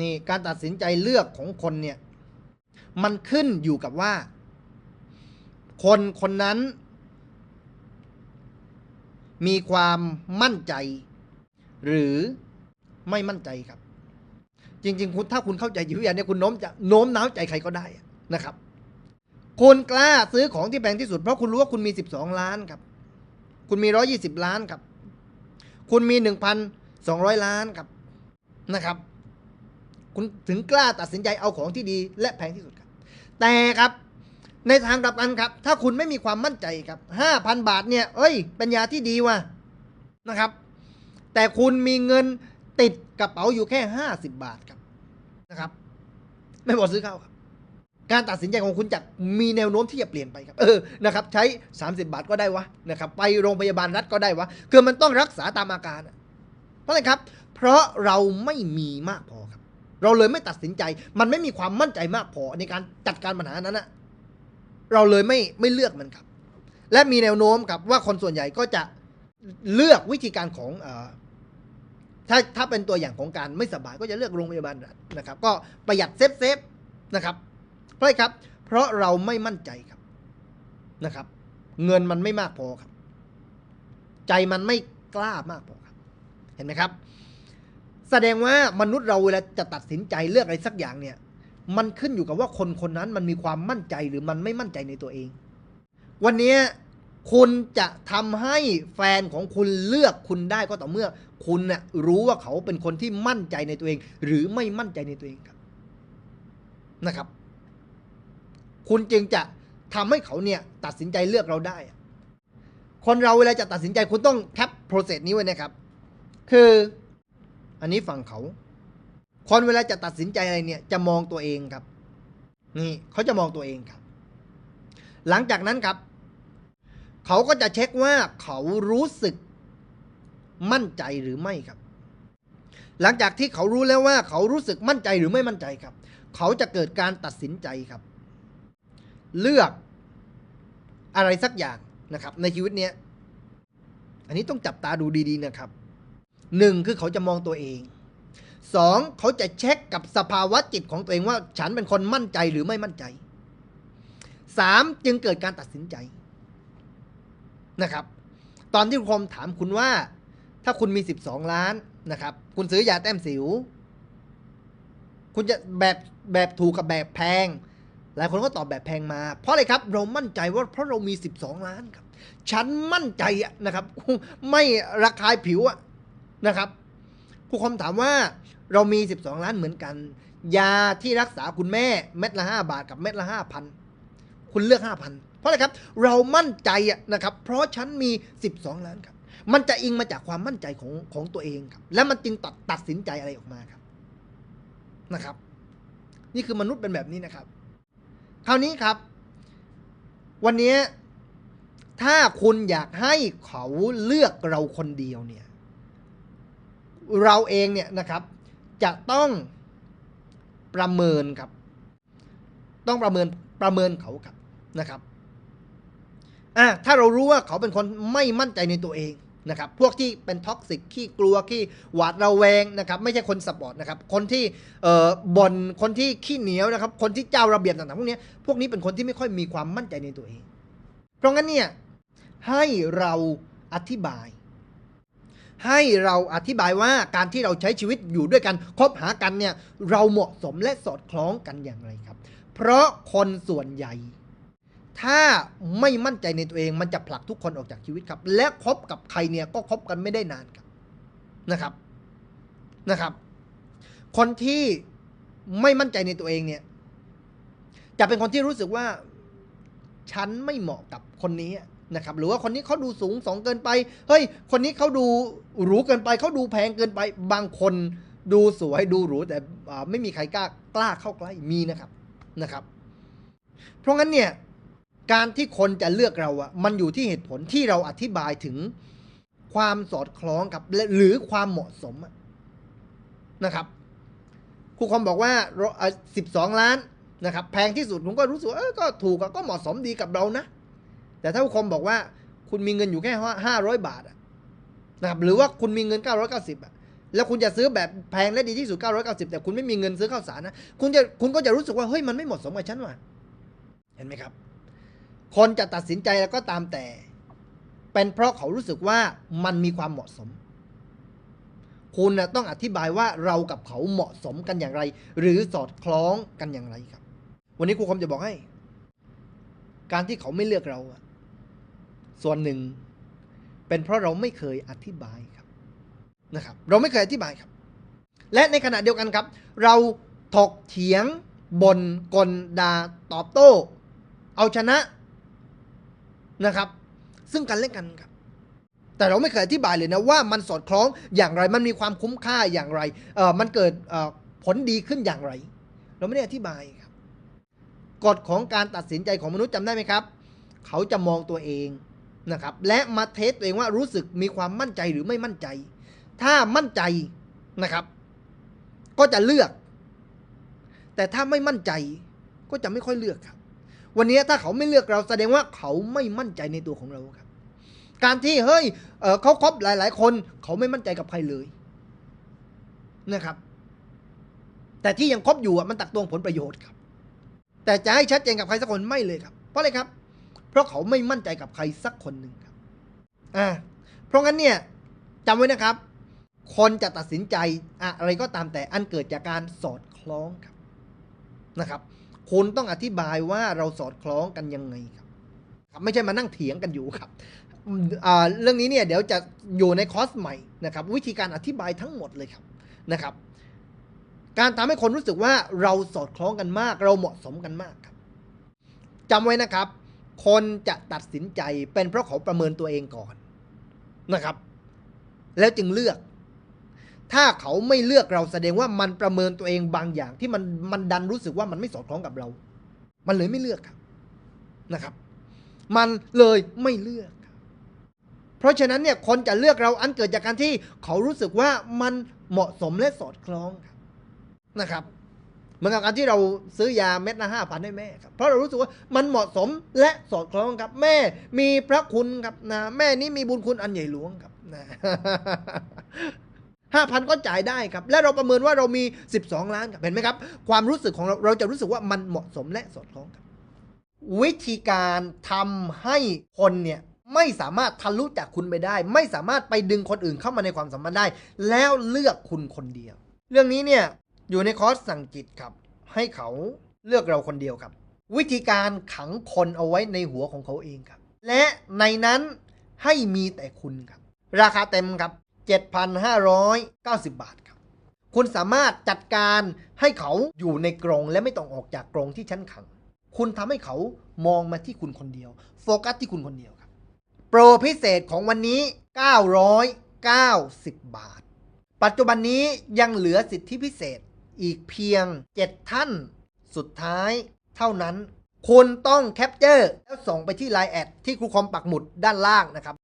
นี่การตัดสินใจเลือกของคนเนี่ยมันขึ้นอยู่กับว่า คนคนนั้น มีความมั่นใจ หรือไม่มั่นใจครับ จริง ๆ คุณถ้าคุณเข้าใจจิตวิทยาเนี่ยคุณโน้มจะโน้มน้าวใจใครก็ได้นะครับคุณกล้าซื้อของที่แพงที่สุดเพราะคุณรู้ว่าคุณมี 12 ล้านครับ คุณมี 120 ล้านครับ คุณมี 1,200 ล้านครับนะครับ คุณถึงกล้าตัดสินใจเอาของที่ดีและแพงที่สุดครับ แต่ครับในทางกลับกันครับ ถ้าคุณไม่มีความมั่นใจครับ 5,000 บาทเนี่ย เอ้ย เป็นยาที่ดีว่ะนะครับ แต่คุณมีเงินติดกระเป๋าอยู่แค่ 50 บาทครับนะครับ ไม่พอซื้อข้าวครับ การตัดสินใจของคุณจะมีแนวโน้มที่จะเปลี่ยนไปครับเออนะครับ ใช้ 30 บาทก็ได้วะนะครับ ไปโรงพยาบาลรัฐก็ได้วะคือมันต้องรักษาตามอาการเพราะอะไรครับ เพราะเราไม่มีมากพอ เราเลยไม่ตัดสินใจ มันไม่มีความมั่นใจมากพอในการจัดการปัญหานั้นนะเราเลยไม่ไม่เลือกมันครับ และมีแนวโน้มครับว่าคนส่วนใหญ่ก็จะเลือกวิธีการของอถ้าถ้าเป็นตัวอย่างของการไม่สบายก็จะเลือกโรงพยาบาลรัฐนะครับ ก็ประหยัดเซฟเซฟนะครับเพราะอะไรครับ เพราะเราไม่มั่นใจครับนะครับ เงินมันไม่มากพอครับ ใจมันไม่กล้ามากพอครับ เห็นไหมครับ แสดงว่ามนุษย์เราเวลาจะตัดสินใจเลือกอะไรสักอย่างเนี่ย มันขึ้นอยู่กับว่าคนคนนั้นมันมีความมั่นใจหรือมันไม่มั่นใจในตัวเอง วันนี้คุณจะทำให้แฟนของคุณเลือกคุณได้ก็ต่อเมื่อ คุณน่ะรู้ว่าเขาเป็นคนที่มั่นใจในตัวเอง หรือไม่มั่นใจในตัวเองครับนะครับ คุณจึงจะทำให้เขาเนี่ยตัดสินใจเลือกเราได้ คนเราเวลาจะตัดสินใจคุณต้องแคปโปรเซสนี้ไว้นะครับ คือ อันนี้ฝั่งเขา คนเวลาจะตัดสินใจอะไรเนี่ย จะมองตัวเองครับ นี่เขาจะมองตัวเองครับ หลังจากนั้นครับ เขาก็จะเช็คว่าเขารู้สึกมั่นใจหรือไม่ครับ หลังจากที่เขารู้แล้วว่า เขารู้สึกมั่นใจหรือไม่มั่นใจครับ เขาจะเกิดการตัดสินใจครับ เลือกอะไรสักอย่างนะครับ ในชีวิตเนี้ยอันนี้ต้องจับตาดูดีๆนะครับ หนึ่งคือเขาจะมองตัวเองสองเขาจะเช็คกับสภาวะจิตของตัวเองว่า ฉันเป็นคนมั่นใจหรือไม่มั่นใจสามจึงเกิดการตัดสินใจนะครับ ตอนที่คมถามคุณว่า ถ้าคุณมีสิบสองล้านนะครับ คุณซื้อยาแต้มสิว คุณจะแบบแบบถูกกับแบบแพง หลายคนก็ตอบแบบแพงมา เพราะอะไรครับ เรามั่นใจว่าเพราะเรามี 12 ล้านครับ ฉันมั่นใจอะนะครับ ไม่ระคายผิวอะ นะครับผู้คมถามว่าเรามี 12 ล้านเหมือนกัน ยาที่รักษาคุณแม่เม็ดละ 5 บาทกับเม็ดละ 5,000 คุณเลือก 5,000 เพราะอะไรครับ เรามั่นใจนะครับ เพราะฉันมี 12 ล้านครับ มันจะอิงมาจากความมั่นใจของของตัวเองครับ และมันจึงตัดตัดสินใจอะไรออกมาครับนะครับ นี่คือมนุษย์เป็นแบบนี้นะครับ คราวนี้ครับ วันนี้ถ้าคุณอยากให้เขาเลือกเราคนเดียวเนี่ย เราเองเนี่ยนะครับ จะต้องประเมินครับ ต้องประเมินประเมินเขาครับนะครับอะถ้าเรารู้ว่าเขาเป็นคนไม่มั่นใจในตัวเองนะครับ พวกที่เป็นท็อกซิกขี้กลัวขี้หวาดระแวงนะครับ ไม่ใช่คนสปอร์ตนะครับ คนที่เอ่อบน่นคนที่ขี้เหนียวนะครับ คนที่เจ้าระเบียบต่างๆพวกนี้พวกนี้เป็นคนที่ไม่ค่อยมีความมั่นใจในตัวเอง เพราะงั้นเนี่ยให้เราอธิบาย ให้เราอธิบายว่าการที่เราใช้ชีวิตอยู่ด้วยกันคบหากันเนี่ยเราเหมาะสมและสอดคล้องกันอย่างไรครับ เพราะคนส่วนใหญ่ ถ้าไม่มั่นใจในตัวเองมันจะผลักทุกคนออกจากชีวิตครับ และคบกับใครเนี่ยก็คบกันไม่ได้นานครับนะครับนะครับ คนที่ไม่มั่นใจในตัวเองเนี่ย จะเป็นคนที่รู้สึกว่า ฉันไม่เหมาะกับคนนี้ นะครับหรือว่าคนนี้เขาดูสูงสองเกินไป เฮ้ย คนนี้เขาดูหรูเกินไปเขาดูแพงเกินไป บางคนดูสวยดูหรูแต่ไม่มีใครกล้ากล้าเข้าใกล้มีนะครับนะครับ เพราะงั้นเนี่ยการที่คนจะเลือกเราอะมันอยู่ที่เหตุผลที่เราอธิบายถึงความสอดคล้องกับหรือความเหมาะสมนะครับครูคอมบอกว่าสิบสองล้านนะครับ แพงที่สุดผมก็รู้สึกเออก็ถูกก็เหมาะสมดีกับเรานะ แต่ถ้าครูคมบอกว่าคุณมีเงินอยู่แค่ห้าร้อยบาทนะครับหรือว่าคุณมีเงินเก้าร้อยเก้าสิบอะแล้วคุณจะซื้อแบบแพงและดีที่สุด 990 แต่คุณไม่มีเงินซื้อข้าวสารนะคุณจะคุณก็จะรู้สึกว่าเฮ้ยมันไม่เหมาะสมกับฉันว่ะเห็นไหมครับ คนจะตัดสินใจแล้วก็ตามแต่ เป็นเพราะเขารู้สึกว่ามันมีความเหมาะสม คุณนะต้องอธิบายว่าเรากับเขาเหมาะสมกันอย่างไร หรือสอดคล้องกันอย่างไรครับ วันนี้ครูคมจะบอกให้ การที่เขาไม่เลือกเราอะ ส่วนหนึ่ง เป็นเพราะเราไม่เคยอธิบายครับนะครับ เราไม่เคยอธิบายครับ และในขณะเดียวกันครับ เราถกเถียงบนกลดาตอบโต้ เอาชนะนะครับ ซึ่งกันและกันครับ แต่เราไม่เคยอธิบายเลยนะว่ามันสอดคล้องอย่างไรมันมีความคุ้มค่าอย่างไรเออมันเกิดผลดีขึ้นอย่างไร เราไม่ได้อธิบายครับกฎของการตัดสินใจของมนุษย์จำได้ไหมครับ เขาจะมองตัวเอง นะครับและมาเทสตัวเองว่ารู้สึกมีความมั่นใจหรือไม่มั่นใจ ถ้ามั่นใจนะครับ ก็จะเลือก แต่ถ้าไม่มั่นใจก็จะไม่ค่อยเลือกครับ วันนี้ถ้าเขาไม่เลือกเราแสดงว่าเขาไม่มั่นใจในตัวของเราครับ การที่เฮ้ยเเขาคบหลาย ๆ คน เขาไม่มั่นใจกับใครเลยนะครับ แต่ที่ยังคบอยู่มันตักตวงผลประโยชน์ครับ แต่จะให้ชัดเจนกับใครสักคนไม่เลยครับ เพราะอะไรครับ ราะเขาไม่มั่นใจกับใครสักคนหนึ่งครับอ่าเพราะงั้นเนี่ยจำไว้นะครับ คนจะตัดสินใจอะไรก็ตามแต่อันเกิดจากการสอดคล้องครับนะครับ คุณต้องอธิบายว่าเราสอดคล้องกันยังไงครับครับ ไม่ใช่มานั่งเถียงกันอยู่ครับเรื่องนี้เนี่ยเดี๋ยวจะอยู่ในคอร์สใหม่นะครับ วิธีการอธิบายทั้งหมดเลยครับนะครับ การทำให้คนรู้สึกว่าเราสอดคล้องกันมาก เราเหมาะสมกันมากครับจำไว้นะครับ คนจะตัดสินใจเป็นเพราะเขาประเมินตัวเองก่อนนะครับ แล้วจึงเลือก ถ้าเขาไม่เลือกเราแสดงว่ามันประเมินตัวเองบางอย่าง ที่มันมันดันรู้สึกว่ามันไม่สอดคล้องกับเรา มันเลยไม่เลือกครับนะครับ มันเลยไม่เลือก เพราะฉะนั้นเนี่ยคนจะเลือกเราอันเกิดจากการที่เขารู้สึกว่ามันเหมาะสมและสอดคล้องครับนะครับ เหมือนกับการที่เราซื้อยาเม็ดละห้าพันให้แม่ครับเพราะเรารู้สึกว่ามันเหมาะสมและสอดคล้องครับ แม่มีพระคุณครับนะแม่นี้มีบุญคุณอันใหญ่หลวงครับนะห้าพันก็จ่ายได้ครับ และเราประเมินว่าเรามี 12 ล้านครับเห็นไหมครับ ความรู้สึกของเราเราจะรู้สึกว่ามันเหมาะสมและสอดคล้องครับ วิธีการทำให้คนเนี่ยไม่สามารถทะลุจากคุณไปได้ ไม่สามารถไปดึงคนอื่นเข้ามาในความสัมพันธ์ได้ แล้วเลือกคุณคนเดียว เรื่องนี้เนี่ย อยู่ในคอร์สสั่งจิตครับ ให้เขาเลือกเราคนเดียวครับ วิธีการขังคนเอาไว้ในหัวของเขาเองครับ และในนั้นให้มีแต่คุณครับ ราคาเต็มครับ 7,590 บาทครับ คุณสามารถจัดการให้เขาอยู่ในกรงและไม่ต้องออกจากกรงที่ชั้นขัง คุณทำให้เขามองมาที่คุณคนเดียว โฟกัสที่คุณคนเดียวครับ โปรพิเศษของวันนี้ 990 บาท ปัจจุบันนี้ยังเหลือสิทธิพิเศษ อีกเพียง 7 ท่าน สุดท้ายเท่านั้น คุณต้องแคปเจอร์แล้วส่งไปที่ Line แอดที่ครูคอมปักหมุดด้านล่างนะครับ